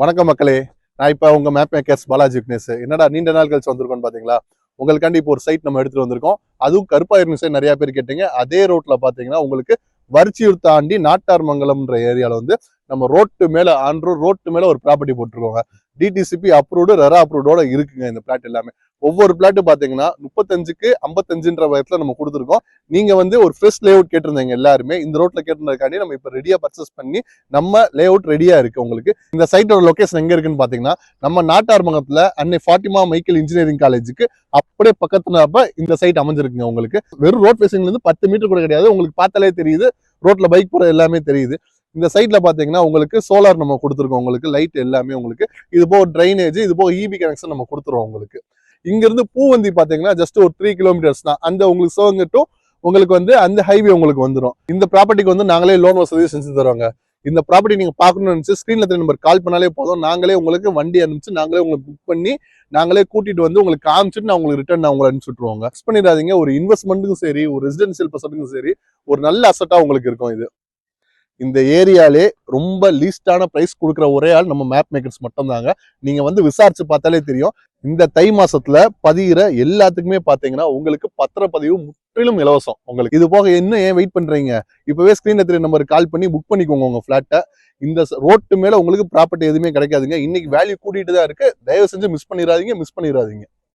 வணக்கம் மக்களே. நான் இப்போ உங்கள் மேப் மேக்கர்ஸ் பாலாஜி விக்னேஷ். என்னடா நீண்ட நாள் கழிச்சு வந்திருக்கோம்னு பார்த்தீங்களா உங்களுக்காண்டி இப்போ ஒரு சைட் நம்ம எடுத்துகிட்டு வந்திருக்கோம். அதுவும் கருப்பாயிரம் சைட் நிறைய பேர் கேட்டீங்க. அதே ரோட்டில் பார்த்தீங்கன்னா உங்களுக்கு வரிச்சியூர் தாண்டி நாட்டார்மங்கலம்ன்ற ஏரியாவில் வந்து நம்ம ரோட்டு மேலே ஆண்ட்ரோ ரோட்டு மேலே ஒரு ப்ராப்பர்ட்டி போட்டிருக்கோங்க. டிடிசிபி அப்ரூவ்டு ரெரா அப்ரூவ்டோட இருக்குங்க இந்த பிளாட் எல்லாமே. ஒவ்வொரு பிளாட்டு பாத்தீங்கன்னா முப்பத்தஞ்சுக்கு ஐம்பத்தஞ்சுன்ற வயத்துல நம்ம கொடுத்துருக்கோம். நீங்க வந்து ஒரு ஃப்ரெஷ் லேஅவுட் கேட்டிருந்தீங்க எல்லாருமே இந்த ரோட்ல கேட்டிருந்ததுக்காண்டி நம்ம இப்போ ரெடியா பர்ச்சேஸ் பண்ணி நம்ம லே அவுட் ரெடியா இருக்கு உங்களுக்கு. இந்த சைட்டோட லொகேஷன் எங்க இருக்குன்னு பாத்தீங்கன்னா நம்ம நாட்டார்மங்கத்துல அன்னை ஃபாட்டிமா மைக்கேல் இன்ஜினியரிங் காலேஜுக்கு அப்படியே பக்கத்துல இந்த சைட் அமைஞ்சிருக்குங்க உங்களுக்கு. வெறும் ரோட் ஃபேசிங்ல இருந்து பத்து மீட்டர் கூட கிடையாது. உங்களுக்கு பார்த்தாலே தெரியுது. ரோட்ல பைக் போற எல்லாமே தெரியுது. இந்த சைட்ல பாத்தீங்கன்னா உங்களுக்கு சோலார் நம்ம கொடுத்துருக்கோம் உங்களுக்கு. லைட் எல்லாமே உங்களுக்கு. இது போக ட்ரைனேஜ் இது போக இபி கனெக்ஷன் நம்ம கொடுத்துருவோம் உங்களுக்கு. இங்கிருந்து பூவந்தி பார்த்தீங்கன்னா ஜஸ்ட் ஒரு த்ரீ கிலோமீட்டர்ஸ் தான். அந்த உங்களுக்கு சிவகங்கை உங்களுக்கு வந்து அந்த ஹைவே உங்களுக்கு வந்துடும் இந்த ப்ராப்பர்ட்டிக்கு வந்து நாங்களே லோன் வசதி செஞ்சு தருவாங்க. இந்த ப்ராப்பர்ட்டி நீங்க பார்க்கணும்னு நினைச்சு ஸ்கிரீன்ல தெரிய நம்பர் கால் பண்ணாலே போதும். நாங்களே உங்களுக்கு வண்டி அனுப்பிச்சு நாங்களே உங்களுக்கு புக் பண்ணி நாங்களே கூட்டிட்டு வந்து உங்களுக்கு காமிச்சிட்டு நான் உங்களுக்கு ரிட்டர்ன் நான் உங்களை அனுப்பிச்சு விட்டுருவாங்க. மிஸ் பண்ணிடாதீங்க. ஒரு இன்வெஸ்ட்மெண்ட்டுக்கும் சரி ஒரு ரெசிடென்சியல் பர்சன்ட்டுக்கும் சரி ஒரு நல்ல அசட்டா உங்களுக்கு இருக்கும் இது. இந்த ஏரியாலே ரொம்ப லீஸ்டான ப்ரைஸ் கொடுக்குற ஒரே ஆள் நம்ம மேப் மேக்கர்ஸ் மட்டும்தாங்க. நீங்கள் வந்து விசாரிச்சு பார்த்தாலே தெரியும். இந்த தை மாசத்துல பதிகிற எல்லாத்துக்குமே பார்த்தீங்கன்னா உங்களுக்கு பத்திரப்பதிவு முற்றிலும் இலவசம். உங்களுக்கு இது போக இன்னும் ஏன் வெயிட் பண்ணுறீங்க இப்போவே ஸ்கிரீன்ல தெரிய நம்பருக்கு கால் பண்ணி புக் பண்ணிக்கோங்க உங்கள் ஃப்ளாட்டை இந்த ரோட்டு மேல உங்களுக்கு ப்ராப்பர்ட்டி எதுவுமே கிடைக்காதுங்க. இன்னைக்கு வேல்யூ கூட்டிகிட்டு தான் இருக்குது தயவு செஞ்சு மிஸ் பண்ணிடாதீங்க மிஸ் பண்ணிடாதீங்க.